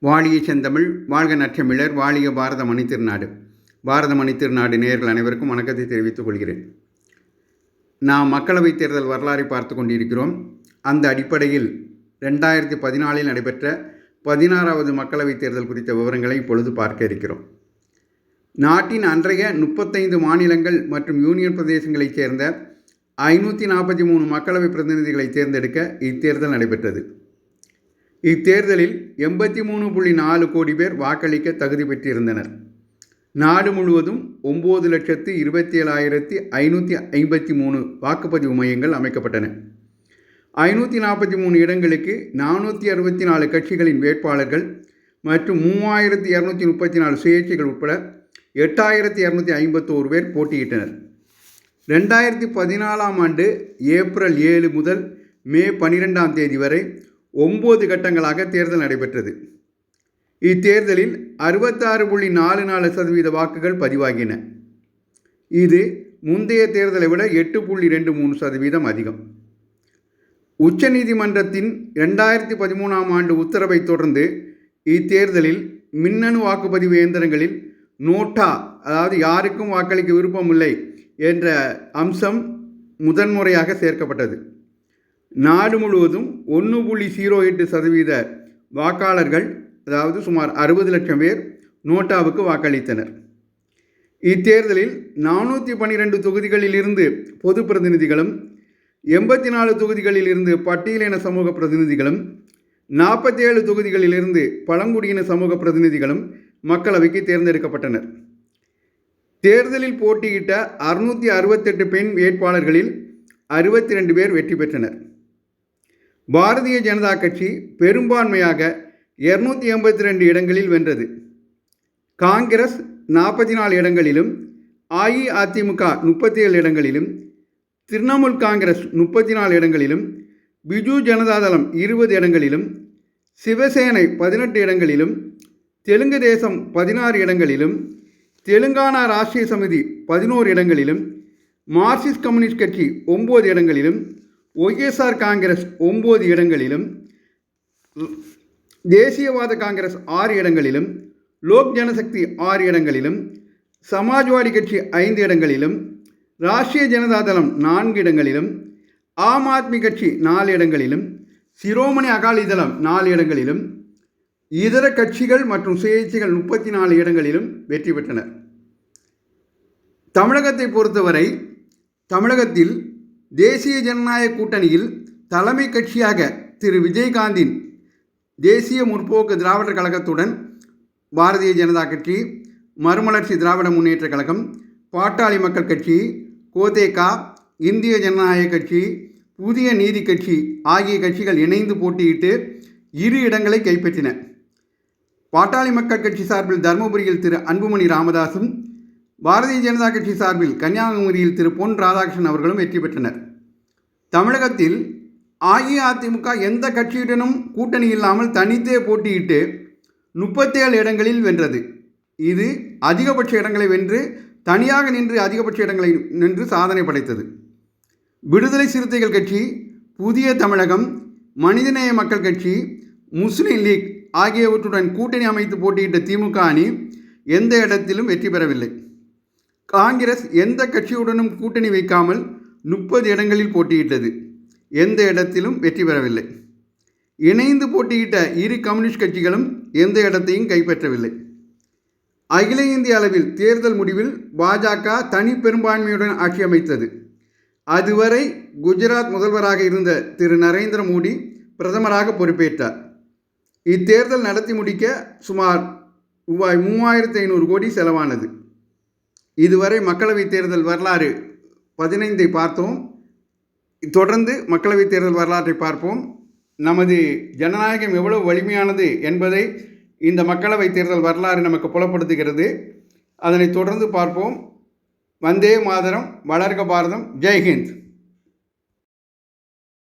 வாழிய செந்தமிழ் வாழ்க நற்றமிழர் வாழிய பாரத மணித்திருநாடு பாரத மணித்திருநாடு நேயர்கள் அனைவருக்கும் வணக்கத்தை தெரிவித்துக் கொள்கிறேன். நாம் மக்களவைத் தேர்தல் வரலாறை பார்த்து கொண்டிருக்கிறோம். அந்த அடிப்படையில் ரெண்டாயிரத்தி பதினாலில் நடைபெற்ற பதினாறாவது மக்களவைத் தேர்தல் குறித்த விவரங்களை இப்பொழுது பார்க்க இருக்கிறோம். நாட்டின் அன்றைய முப்பத்தைந்து மாநிலங்கள் மற்றும் யூனியன் பிரதேசங்களைச் சேர்ந்த ஐநூற்றி நாற்பத்தி மூணு மக்களவை பிரதிநிதிகளை தேர்ந்தெடுக்க இத்தேர்தல் நடைபெற்றது. இத்தேர்தலில் எண்பத்தி மூணு புள்ளி நாலு கோடி பேர் வாக்களிக்க தகுதி பெற்றிருந்தனர். நாடு முழுவதும் ஒம்பது லட்சத்து இருபத்தி ஏழாயிரத்தி ஐநூற்றி ஐம்பத்தி மூணு வாக்குப்பதிவு மையங்கள் அமைக்கப்பட்டன. ஐநூற்றி நாற்பத்தி மூணு இடங்களுக்கு நானூற்றி அறுபத்தி நாலு கட்சிகளின் வேட்பாளர்கள் மற்றும் மூவாயிரத்தி இரநூத்தி முப்பத்தி நாலு சுயேட்சைகள் உட்பட எட்டாயிரத்தி இரநூத்தி ஐம்பத்தோரு பேர் போட்டியிட்டனர். ரெண்டாயிரத்தி பதினாலாம் ஆண்டு ஏப்ரல் ஏழு முதல் மே பன்னிரெண்டாம் தேதி வரை ஒம்பது கட்டங்களாக தேர்தல் நடைபெற்றது. இத்தேர்தலில் அறுபத்தாறு புள்ளி நாலு நாலு சதவீத வாக்குகள் பதிவாகின. இது முந்தைய தேர்தலை விட எட்டு புள்ளி ரெண்டு மூணு சதவீதம் அதிகம். உச்சநீதிமன்றத்தின் ரெண்டாயிரத்தி பதிமூணாம் ஆண்டு உத்தரவை தொடர்ந்து இத்தேர்தலில் மின்னணு வாக்குப்பதிவு இயந்திரங்களில் நோட்டா அதாவது யாருக்கும் வாக்களிக்க விருப்பமில்லை என்ற அம்சம் முதன்முறையாக சேர்க்கப்பட்டது. நாடு முழுவதும் ஒன்று புள்ளி ஜீரோ எட்டு சதவீத வாக்காளர்கள் அதாவது சுமார் அறுபது லட்சம் பேர் நோட்டாவுக்கு வாக்களித்தனர். இத்தேர்தலில் நானூற்றி பன்னிரெண்டு தொகுதிகளிலிருந்து பொது பிரதிநிதிகளும் எண்பத்தி நாலு தொகுதிகளிலிருந்து பட்டியலின சமூக பிரதிநிதிகளும் நாற்பத்தி ஏழு தொகுதிகளிலிருந்து பழங்குடியின சமூக பிரதிநிதிகளும் மக்களவைக்கு தேர்ந்தெடுக்கப்பட்டனர். தேர்தலில் போட்டியிட்ட அறுநூற்றி அறுபத்தெட்டு பெண் வேட்பாளர்களில் அறுபத்தி ரெண்டு பேர் வெற்றி பெற்றனர். பாரதிய ஜனதா கட்சி பெரும்பான்மையாக இருநூற்றி எண்பத்தி ரெண்டு இடங்களில் வென்றது. காங்கிரஸ் நாற்பத்தி நாலு இடங்களிலும் அஇஅதிமுக முப்பத்தி ஏழு இடங்களிலும் திரிணாமுல் காங்கிரஸ் முப்பத்தி நாலு இடங்களிலும் பிஜு ஜனதாதளம் இருபது இடங்களிலும் சிவசேனை பதினெட்டு இடங்களிலும் தெலுங்கு தேசம் பதினாறு இடங்களிலும் தெலுங்கானா ராஷ்டிரிய சமிதி பதினோரு இடங்களிலும் மார்க்சிஸ்ட் கம்யூனிஸ்ட் கட்சி ஒம்பது இடங்களிலும் ஒய்எஸ்ஆர் காங்கிரஸ் ஒம்பது இடங்களிலும் தேசியவாத காங்கிரஸ் ஆறு இடங்களிலும் லோக் ஜனசக்தி ஆறு இடங்களிலும் சமாஜ்வாடி கட்சி ஐந்து இடங்களிலும் ராஷ்டிரிய ஜனதாதளம் நான்கு இடங்களிலும் ஆம் ஆத்மி கட்சி நாலு இடங்களிலும் சிரோமணி அகாலிதளம் நாலு இடங்களிலும் இதர கட்சிகள் மற்றும் சுயேட்சைகள் முப்பத்தி நாலு இடங்களிலும் வெற்றி பெற்றனர். தமிழகத்தை பொறுத்தவரை தமிழகத்தில் தேசிய ஜனநாயக கூட்டணியில் தலைமை கட்சியாக திரு. விஜயகாந்தின் தேசிய முற்போக்கு திராவிடர் கழகத்துடன் பாரதிய ஜனதா கட்சி மறுமலர்ச்சி திராவிட முன்னேற்ற கழகம் பாட்டாளி மக்கள் கட்சி கோதேகா இந்திய ஜனநாயக கட்சி புதிய நீதி கட்சி ஆகிய கட்சிகள் இணைந்து போட்டியிட்டு இரு இடங்களை கைப்பற்றின. பாட்டாளி மக்கள் கட்சி சார்பில் தருமபுரியில் திரு. அன்புமணி ராமதாசும் பாரதிய ஜனதா கட்சி சார்பில் கன்னியாகுமரியில் திரு பொன் ராதாகிருஷ்ணன் அவர்களும் வெற்றி பெற்றனர். தமிழகத்தில் அஇஅதிமுக எந்த கட்சியுடனும் கூட்டணி இல்லாமல் தனித்தே போட்டியிட்டு முப்பத்தேழு இடங்களில் வென்றது. இது அதிகபட்ச இடங்களை வென்று தனியாக நின்று அதிகபட்ச இடங்களை நின்று சாதனை படைத்தது. விடுதலை சிறுத்தைகள் கட்சி புதிய தமிழகம் மனிதநேய மக்கள் கட்சி முஸ்லீம் லீக் ஆகியவற்றுடன் கூட்டணி அமைத்து போட்டியிட்ட திமுக அணி எந்த இடத்திலும் வெற்றி பெறவில்லை. காங்கிரஸ் எந்த கட்சியுடனும் கூட்டணி வைக்காமல் முப்பது இடங்களில் போட்டியிட்டது. எந்த இடத்திலும் வெற்றி பெறவில்லை. இணைந்து போட்டியிட்ட இரு கம்யூனிஸ்ட் கட்சிகளும் எந்த இடத்தையும் கைப்பற்றவில்லை. அகில இந்திய அளவில் தேர்தல் முடிவில் பாஜக தனி பெரும்பான்மையுடன் ஆட்சி அமைத்தது. அதுவரை குஜராத் முதல்வராக இருந்த திரு நரேந்திர மோடி பிரதமராக பொறுப்பேற்றார். இத்தேர்தல் நடத்தி முடிக்க சுமார் ரூபாய் மூவாயிரத்து ஐநூறு கோடி செலவானது. இதுவரை மக்களவைத் தேர்தல் வரலாறு பதினைந்தை பார்த்தோம். தொடர்ந்து மக்களவைத் தேர்தல் வரலாற்றை பார்ப்போம். நமது ஜனநாயகம் எவ்வளவு வலிமையானது என்பதை இந்த மக்களவைத் தேர்தல் வரலாறு நமக்கு புலப்படுத்துகிறது. அதனை தொடர்ந்து பார்ப்போம். வந்தே மாதரம் வளர்க பாரதம் ஜெய்ஹிந்த்